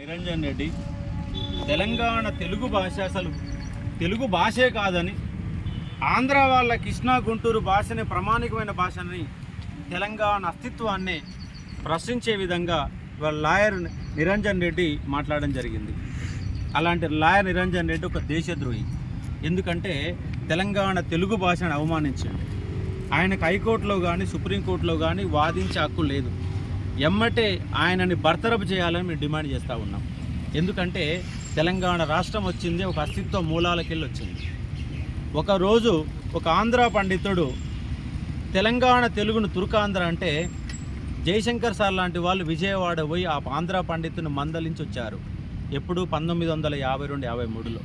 నిరంజన్ రెడ్డి తెలంగాణ తెలుగు భాష అసలు తెలుగు భాషే కాదని ఆంధ్ర వాళ్ళ కృష్ణా గుంటూరు భాషని ప్రామాణికమైన భాషని తెలంగాణ అస్తిత్వాన్ని ప్రశ్నించే విధంగా వాళ్ళ లాయర్ నిరంజన్ రెడ్డి మాట్లాడడం జరిగింది. అలాంటి లాయర్ నిరంజన్ రెడ్డి ఒక దేశద్రోహి. ఎందుకంటే తెలంగాణ తెలుగు భాషను అవమానించాడు. ఆయనకు హైకోర్టులో కానీ సుప్రీంకోర్టులో కానీ వాదించే హక్కు లేదు. ఎమ్మటే ఆయనని భర్తరపు చేయాలని మేము డిమాండ్ చేస్తూ ఉన్నాం. ఎందుకంటే తెలంగాణ రాష్ట్రం వచ్చింది ఒక అస్తిత్వ మూలాలకెళ్ళి వచ్చింది ఒకరోజు ఒక ఆంధ్ర పండితుడు తెలంగాణ తెలుగును తుర్కాంధ్ర అంటే జయశంకర్ సార్ లాంటి వాళ్ళు విజయవాడ పోయి ఆ ఆంధ్ర పండితుని మందలించి వచ్చారు ఎప్పుడు పంతొమ్మిది వందల యాభై రెండు యాభై మూడులో.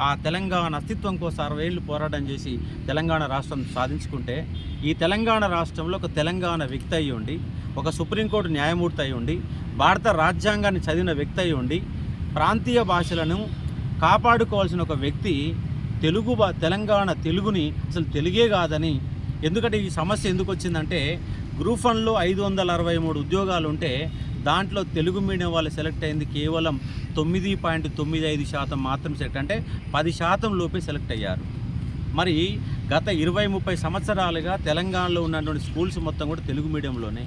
ఆ తెలంగాణ అస్తిత్వం కోసం అరవై ఏళ్ళు పోరాటం చేసి తెలంగాణ రాష్ట్రం సాధించుకుంటే ఈ తెలంగాణ రాష్ట్రంలో ఒక తెలంగాణ వ్యక్తి అయి ఉండి ఒక సుప్రీంకోర్టు న్యాయమూర్తి అయి ఉండి భారత రాజ్యాంగాన్ని చదివిన వ్యక్తి అయి ఉండి ప్రాంతీయ భాషలను కాపాడుకోవాల్సిన ఒక వ్యక్తి తెలుగు భా తెలంగాణ తెలుగుని అసలు తెలుగే కాదని ఎందుకంటే ఈ సమస్య ఎందుకు వచ్చిందంటే గ్రూప్ వన్లో ఐదు వందల అరవై మూడు ఉద్యోగాలు ఉంటే దాంట్లో తెలుగు మీడియం వాళ్ళు సెలెక్ట్ అయింది కేవలం తొమ్మిది పాయింట్ తొమ్మిది ఐదు శాతం మాత్రం సెలెక్ట్ అంటే పది శాతం లోపే సెలెక్ట్ అయ్యారు. మరి గత ఇరవై ముప్పై సంవత్సరాలుగా తెలంగాణలో ఉన్నటువంటి స్కూల్స్ మొత్తం కూడా తెలుగు మీడియంలోనే.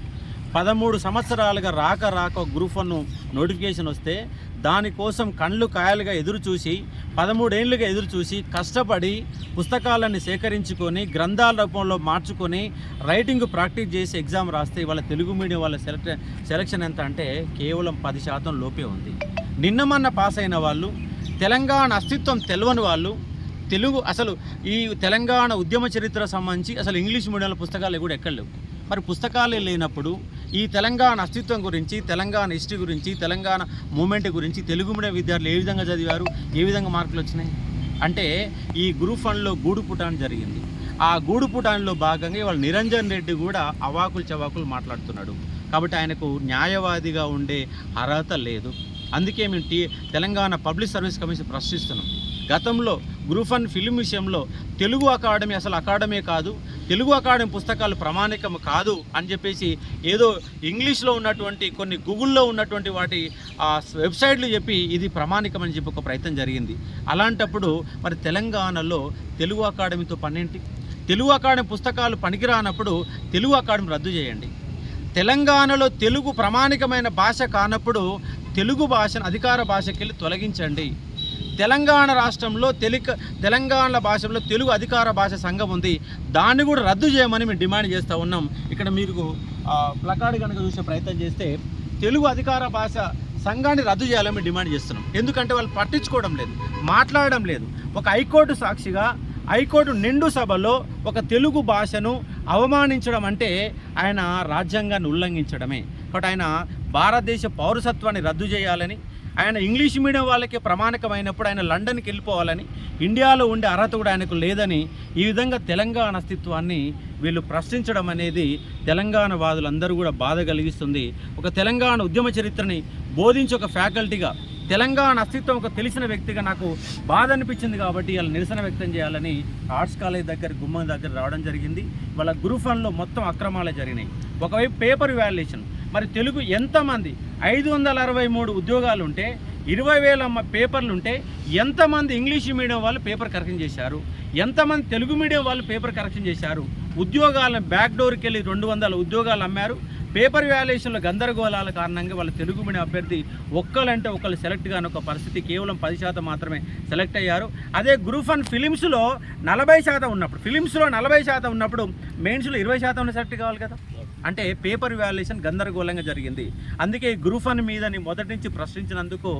పదమూడు సంవత్సరాలుగా రాక రాక గ్రూప్ వన్ నోటిఫికేషన్ వస్తే దానికోసం కళ్ళు కాయలుగా ఎదురు చూసి పదమూడేళ్ళుగా ఎదురు చూసి కష్టపడి పుస్తకాలను సేకరించుకొని గ్రంథాల రూపంలో మార్చుకొని రైటింగ్ ప్రాక్టీస్ చేసి ఎగ్జామ్ రాస్తే ఇవాళ తెలుగు మీడియం వాళ్ళ సెలెక్ట్ సెలక్షన్ ఎంత అంటే కేవలం పది శాతం లోపే ఉంది. నిన్న మొన్న పాస్ అయిన వాళ్ళు తెలంగాణ అస్తిత్వం తెలియని వాళ్ళు తెలుగు అసలు ఈ తెలంగాణ ఉద్యమ చరిత్ర సంబంధించి అసలు ఇంగ్లీష్ మీడియంలో పుస్తకాలు కూడా ఎక్కడ లేవు. మరి పుస్తకాలే లేనప్పుడు ఈ తెలంగాణ అస్తిత్వం గురించి తెలంగాణ హిస్టరీ గురించి తెలంగాణ మూమెంట్ గురించి తెలుగు మీడియం విద్యార్థులు ఏ విధంగా చదివారు ఏ విధంగా మార్కులు వచ్చినాయి? అంటే ఈ గ్రూప్ ఫండ్లో గూడు పుటాన్ జరిగింది. ఆ గూడు పుటాన్లో భాగంగా ఇవాళ నిరంజన్ రెడ్డి కూడా అవాకులు చవాకులు మాట్లాడుతున్నాడు. కాబట్టి ఆయనకు న్యాయవాదిగా ఉండే అర్హత లేదు. అందుకే మేము T Telangana public service commission ప్రశ్నిస్తున్నాం. గతంలో గ్రూప్ వన్ ఫిల్మ్ విషయంలో తెలుగు అకాడమీ అసలు అకాడమీ కాదు తెలుగు అకాడమీ పుస్తకాలు ప్రామాణికం కాదు అని చెప్పేసి ఏదో ఇంగ్లీష్లో ఉన్నటువంటి కొన్ని గూగుల్లో ఉన్నటువంటి వాటి ఆ వెబ్సైట్లు చెప్పి ఇది ప్రామాణికం అని చెప్పి ఒక ప్రయత్నం జరిగింది. అలాంటప్పుడు మరి తెలంగాణలో తెలుగు అకాడమీతో పన్నెంటి? తెలుగు అకాడమీ పుస్తకాలు పనికిరానప్పుడు తెలుగు అకాడమీ రద్దు చేయండి. తెలంగాణలో తెలుగు ప్రామాణికమైన భాష కానప్పుడు తెలుగు భాషను అధికార భాషకెళ్ళి తొలగించండి. తెలంగాణ రాష్ట్రంలో తెలుగు తెలంగాణ భాషలో తెలుగు అధికార భాష సంఘం ఉంది. దాన్ని కూడా రద్దు చేయమని మేము డిమాండ్ చేస్తూ ఉన్నాం. ఇక్కడ మీకు ప్లకార్డ్ కనుక చూసే ప్రయత్నం చేస్తే తెలుగు అధికార భాష సంఘాన్ని రద్దు చేయాలని మేము డిమాండ్ చేస్తున్నాం. ఎందుకంటే వాళ్ళు పట్టించుకోవడం లేదు మాట్లాడడం లేదు. ఒక హైకోర్టు సాక్షిగా హైకోర్టు నిండు సభలో ఒక తెలుగు భాషను అవమానించడం అంటే ఆయన రాజ్యాంగాన్ని ఉల్లంఘించడమే. కాబట్టి ఆయన భారతదేశ పౌరసత్వాన్ని రద్దు చేయాలని ఆయన ఇంగ్లీష్ మీడియం వాళ్ళకి ప్రమాణికమైనప్పుడు ఆయన లండన్కి వెళ్ళిపోవాలని ఇండియాలో ఉండే అర్హత కూడా ఆయనకు లేదని ఈ విధంగా తెలంగాణ అస్తిత్వాన్ని వీళ్ళు ప్రశ్నించడం అనేది తెలంగాణ వాదులందరూ కూడా బాధ కలిగిస్తుంది. ఒక తెలంగాణ ఉద్యమ చరిత్రని బోధించి ఒక ఫ్యాకల్టీగా తెలంగాణ అస్తిత్వం ఒక తెలిసిన వ్యక్తిగా నాకు బాధ అనిపించింది కాబట్టి ఇలా నిరసన వ్యక్తం చేయాలని ఆర్ట్స్ కాలేజ్ దగ్గర గుమ్మం దగ్గర రావడం జరిగింది. వాళ్ళ గ్రూప్ వన్లో మొత్తం అక్రమాలే జరిగినాయి. ఒకవైపు పేపర్ వాల్యుయేషన్. మరి తెలుగు ఎంతమంది ఐదు వందల అరవై మూడు ఉద్యోగాలు ఉంటే ఇరవై వేల పేపర్లు ఉంటే ఎంతమంది ఇంగ్లీష్ మీడియం వాళ్ళు పేపర్ కరెక్షన్ చేశారు? ఎంతమంది తెలుగు మీడియం వాళ్ళు పేపర్ కరెక్షన్ చేశారు? ఉద్యోగాలను బ్యాక్ డోర్కి వెళ్ళి రెండు వందల ఉద్యోగాలు అమ్మారు. పేపర్ వ్యాల్యుయేషన్లో గందరగోళాల కారణంగా వాళ్ళ తెలుగు మీడియం అభ్యర్థి ఒక్కలంటే ఒకళ్ళు సెలెక్ట్ కాని ఒక పరిస్థితి కేవలం పది శాతం మాత్రమే సెలెక్ట్ అయ్యారు. అదే గ్రూప్ వన్ ఫిలిమ్స్లో నలభై శాతం ఉన్నప్పుడు ఫిలిమ్స్లో నలభై శాతం ఉన్నప్పుడు మెయిన్స్లో ఇరవై శాతం సెలెక్ట్ కావాలి కదా? అంటే పేపర్ వాల్యుయేషన్ గందరగోళంగా జరిగింది. అందుకే గ్రూఫ్ గ్రూప్ వన్ మీద మొదటి నుంచి ప్రశ్నించినందుకు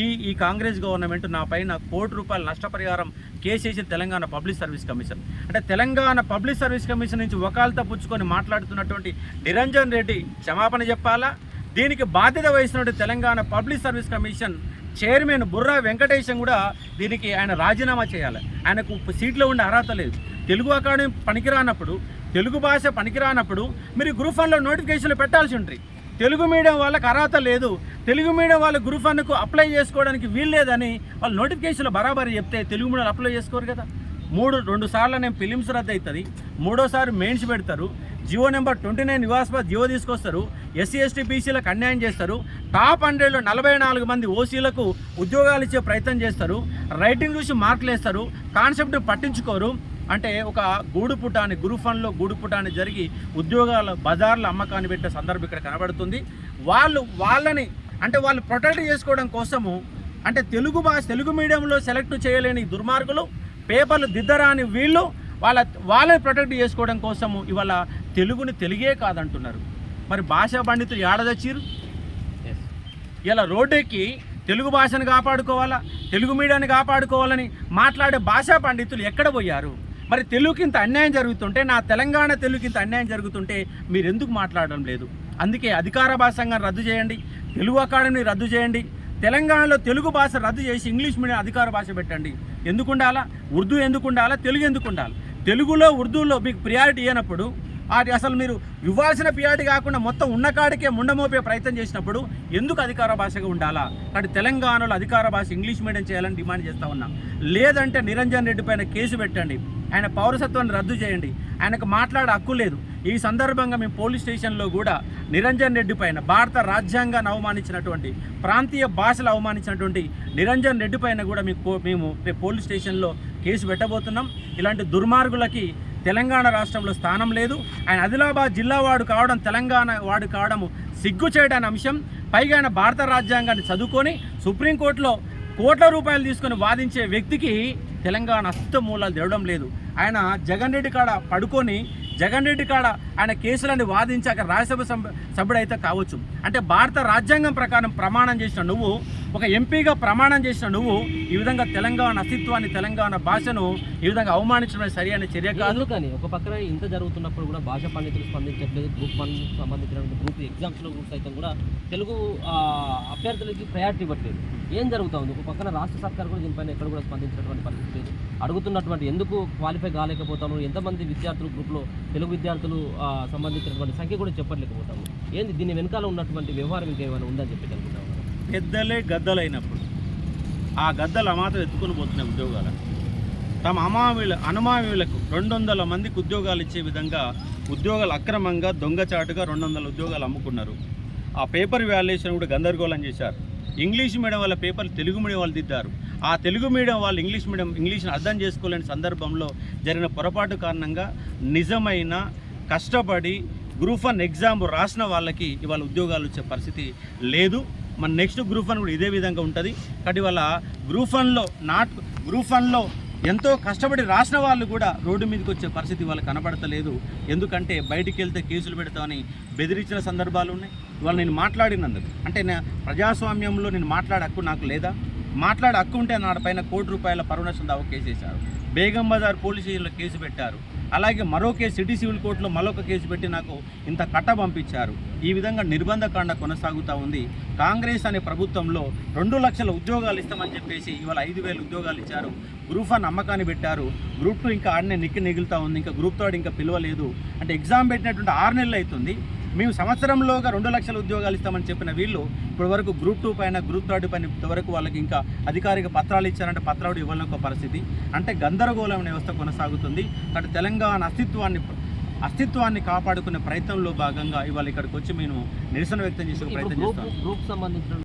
ఈ ఈ కాంగ్రెస్ గవర్నమెంట్ నా పైన కోటి రూపాయల నష్టపరిహారం కేసేసి తెలంగాణ పబ్లిక్ సర్వీస్ కమిషన్. అంటే తెలంగాణ పబ్లిక్ సర్వీస్ కమిషన్ నుంచి ఒకళ్ళతో పుచ్చుకొని మాట్లాడుతున్నటువంటి నిరంజన్ రెడ్డి క్షమాపణ చెప్పాలా? దీనికి బాధ్యత వహిస్తున్నటువంటి Telangana public service commission chairman Burra Venkatesham కూడా దీనికి ఆయన రాజీనామా చేయాలి. ఆయనకు సీట్లో ఉండే అర్హత లేదు. తెలుగు అకాడమీ పనికిరానప్పుడు తెలుగు భాష పనికిరానప్పుడు మీరు గ్రూప్ వన్లో నోటిఫికేషన్లు పెట్టాల్సి ఉంటుంది తెలుగు మీడియం వాళ్ళకి అర్హత లేదు. తెలుగు మీడియం వాళ్ళ గ్రూప్ వన్కు అప్లై చేసుకోవడానికి వీలు లేదని వాళ్ళు నోటిఫికేషన్లు బరాబరి చెప్తే తెలుగు మీడియం అప్లై చేసుకోరు కదా. మూడు రెండు సార్లు నేను ఫిలిమ్స్ రద్దు అవుతుంది మూడోసారి మెయిన్స్ పెడతారు. జియో నెంబర్ ట్వంటీ నైన్ నివాస జియో తీసుకొస్తారు. ఎస్సీ ఎస్టీ బీసీలకు అన్యాయం చేస్తారు. టాప్ హండ్రెడ్లో నలభై నాలుగు మంది ఓసీలకు ఉద్యోగాలు ఇచ్చే ప్రయత్నం చేస్తారు. రైటింగ్ చూసి మార్కులు వేస్తారు కాన్సెప్ట్ పట్టించుకోరు. అంటే ఒక గూడు పుటాని గురు ఫండ్లో గూడు పుటాని జరిగి ఉద్యోగాల బజార్ల అమ్మకాన్ని పెట్టే సందర్భం ఇక్కడ కనబడుతుంది. వాళ్ళు వాళ్ళని అంటే వాళ్ళు ప్రొటెక్ట్ చేసుకోవడం కోసము అంటే తెలుగు భాష తెలుగు మీడియంలో సెలెక్ట్ చేయలేని దుర్మార్గులు పేపర్లు దిద్దరాని వీళ్ళు వాళ్ళ వాళ్ళని ప్రొటెక్ట్ చేసుకోవడం కోసము ఇవాళ తెలుగుని తెలుగే కాదంటున్నారు. మరి భాషా పండితులు ఏడదచ్చిరు ఇలా రోడ్డెక్కి తెలుగు భాషను కాపాడుకోవాలా? తెలుగు మీడియాన్ని కాపాడుకోవాలని మాట్లాడే భాషా పండితులు ఎక్కడ పోయారు? మరి తెలుగుకి ఇంత అన్యాయం జరుగుతుంటే నా తెలంగాణ తెలుగుకి ఇంత అన్యాయం జరుగుతుంటే మీరు ఎందుకు మాట్లాడడం లేదు? అందుకే అధికార భాషంగా రద్దు చేయండి తెలుగు అకాడమీ రద్దు చేయండి తెలంగాణలో తెలుగు భాష రద్దు చేసి ఇంగ్లీష్ మీడియం అధికార భాష పెట్టండి. ఎందుకు ఉండాలా ఉర్దూ ఎందుకు ఉండాలా తెలుగు ఎందుకు ఉండాలి తెలుగులో ఉర్దూలో మీకు ప్రియారిటీ ఇవ్వనప్పుడు అది అసలు మీరు ఇవ్వాల్సిన పియాటి కాకుండా మొత్తం ఉన్న కాడికే ముండమోపే ప్రయత్నం చేసినప్పుడు ఎందుకు అధికార భాషగా ఉండాలా? కాబట్టి తెలంగాణలో అధికార భాష ఇంగ్లీష్ మీడియం చేయాలని డిమాండ్ చేస్తూ ఉన్నాం. లేదంటే నిరంజన్ రెడ్డి పైన కేసు పెట్టండి. ఆయన పౌరసత్వాన్ని రద్దు చేయండి. ఆయనకు మాట్లాడే హక్కు లేదు. ఈ సందర్భంగా మేము పోలీస్ స్టేషన్లో కూడా నిరంజన్ రెడ్డి పైన భారత రాజ్యాంగాన్ని అవమానించినటువంటి ప్రాంతీయ భాషలు అవమానించినటువంటి నిరంజన్ రెడ్డి పైన కూడా మీకు మేము రేపు పోలీస్ స్టేషన్లో కేసు పెట్టబోతున్నాం. ఇలాంటి దుర్మార్గులకి తెలంగాణ రాష్ట్రంలో స్థానం లేదు. ఆయన ఆదిలాబాద్ జిల్లా వాడు కావడం తెలంగాణ వాడు కావడం సిగ్గు చేయడానికి అంశం. పైగా ఆయన భారత రాజ్యాంగాన్ని చదువుకొని సుప్రీంకోర్టులో కోట్ల రూపాయలు తీసుకొని వాదించే వ్యక్తికి తెలంగాణ అస్త మూలాలు తెరవడం లేదు. ఆయన జగన్ రెడ్డి కాడ పడుకొని జగన్ రెడ్డి కాడ ఆయన కేసులని వాదించాక రాజ్యసభ సభ సభ్యుడైతే కావచ్చు. అంటే భారత రాజ్యాంగం ప్రకారం ప్రమాణం చేసిన నువ్వు ఒక ఎంపీగా ప్రమాణం చేసిన నువ్వు ఈ విధంగా తెలంగాణ అస్తిత్వాన్ని తెలంగాణ భాషను ఈ విధంగా అవమానించడం సరి అనే చర్య కాదు. అందుకని ఒక పక్కన ఇంత జరుగుతున్నప్పుడు కూడా భాష పండితులు స్పందించట్లేదు గ్రూప్ వన్ సంబంధించిన గ్రూప్ ఎగ్జామ్స్లో గ్రూప్ సైతం కూడా తెలుగు అభ్యర్థులకి ప్రయారిటీ ఇవ్వట్లేదు. ఏం జరుగుతుంది ఒక పక్కన రాష్ట్ర సర్కార్ కూడా దీనిపైన ఎక్కడ కూడా స్పందించినటువంటి పరిస్థితి లేదు. అడుగుతున్నటువంటి ఎందుకు క్వాలిఫై కాలేకపోతాము ఎంతమంది విద్యార్థులు గ్రూప్లో తెలుగు విద్యార్థులు సంబంధించినటువంటి సంఖ్య కూడా చెప్పలేకపోతాము ఏంది? దీని వెనకాల ఉన్నటువంటి వ్యవహారం ఇంకేమైనా ఉందని చెప్పి అనుకుంటాము పెద్దలే గద్దలైనప్పుడు ఆ గద్దలు అమాతం ఎత్తుకొని పోతున్నాయి ఉద్యోగాలను తమ అమామీల అనుమామీలకు రెండు వందల మందికి ఉద్యోగాలు ఇచ్చే విధంగా ఉద్యోగాలు అక్రమంగా దొంగచాటుగా రెండు వందల ఉద్యోగాలు అమ్ముకున్నారు. ఆ పేపర్ వాల్యుయేషన్ కూడా గందరగోళం చేశారు. ఇంగ్లీష్ మీడియం వాళ్ళ పేపర్ తెలుగు మీడియం వాళ్ళు దిద్దారు. ఆ తెలుగు మీడియం వాళ్ళు ఇంగ్లీష్ మీడియం ఇంగ్లీష్ని అర్థం చేసుకోలేని సందర్భంలో జరిగిన పొరపాటు కారణంగా నిజమైన కష్టపడి గ్రూప్ వన్ ఎగ్జామ్ రాసిన వాళ్ళకి ఇవాళ ఉద్యోగాలు వచ్చే పరిస్థితి లేదు. మన నెక్స్ట్ గ్రూప్ వన్ కూడా ఇదే విధంగా ఉంటుంది. కాబట్టి వల్ల గ్రూప్ వన్లో నాట్ గ్రూప్ వన్లో ఎంతో కష్టపడి రాసిన వాళ్ళు కూడా రోడ్డు మీదకి వచ్చే పరిస్థితి వాళ్ళు కనబడతలేదు. ఎందుకంటే బయటికి వెళ్తే కేసులు పెడతామని బెదిరించిన సందర్భాలు ఉన్నాయి. ఇవాళ నేను మాట్లాడినందుకు అంటే నా ప్రజాస్వామ్యంలో నేను మాట్లాడే హక్కు నాకు లేదా? మాట్లాడే హక్కు ఉంటే నా పైన కోటి రూపాయల పరుణశం దావా కేసు వేశారు బేగం బజార్ పోలీస్ స్టేషన్లో కేసు పెట్టారు. అలాగే మరో కేసు సిటీ సివిల్ కోర్టులో మరొక కేసు పెట్టి నాకు ఇంత కట్ట పంపించారు. ఈ విధంగా నిర్బంధకాండ కొనసాగుతూ ఉంది. కాంగ్రెస్ అనే ప్రభుత్వంలో రెండు లక్షల ఉద్యోగాలు ఇస్తామని చెప్పేసి ఇవాళ ఐదు వేల ఉద్యోగాలు ఇచ్చారు. గ్రూప్ వన్ అమ్మకాన్ని పెట్టారు. గ్రూప్ టూ ఇంకా ఆడనే నిక్కి నిగులుతూ ఉంది. ఇంకా గ్రూప్ థర్డ్ ఇంకా పిలవలేదు. అంటే ఎగ్జామ్ పెట్టినటువంటి ఆరు నెలలు అవుతుంది. మేము సంవత్సరంలోగా రెండు లక్షల ఉద్యోగాలు ఇస్తామని చెప్పిన వీళ్ళు ఇప్పటి వరకు గ్రూప్ టూ పైన గ్రూప్ థర్డ్ పైన ఇంతవరకు వాళ్ళకి ఇంకా అధికారిక పత్రాలు ఇచ్చారంటే పత్రాలు ఇవ్వాలని ఒక పరిస్థితి. అంటే గందరగోళం వ్యవస్థ కొనసాగుతుంది. అటు తెలంగాణ అస్తిత్వాన్ని అస్తిత్వాన్ని కాపాడుకునే ప్రయత్నంలో భాగంగా ఇవాళ ఇక్కడికి వచ్చి మేము నిరసన వ్యక్తం చేసే ప్రయత్నం చేస్తాం గ్రూప్ సంబంధించిన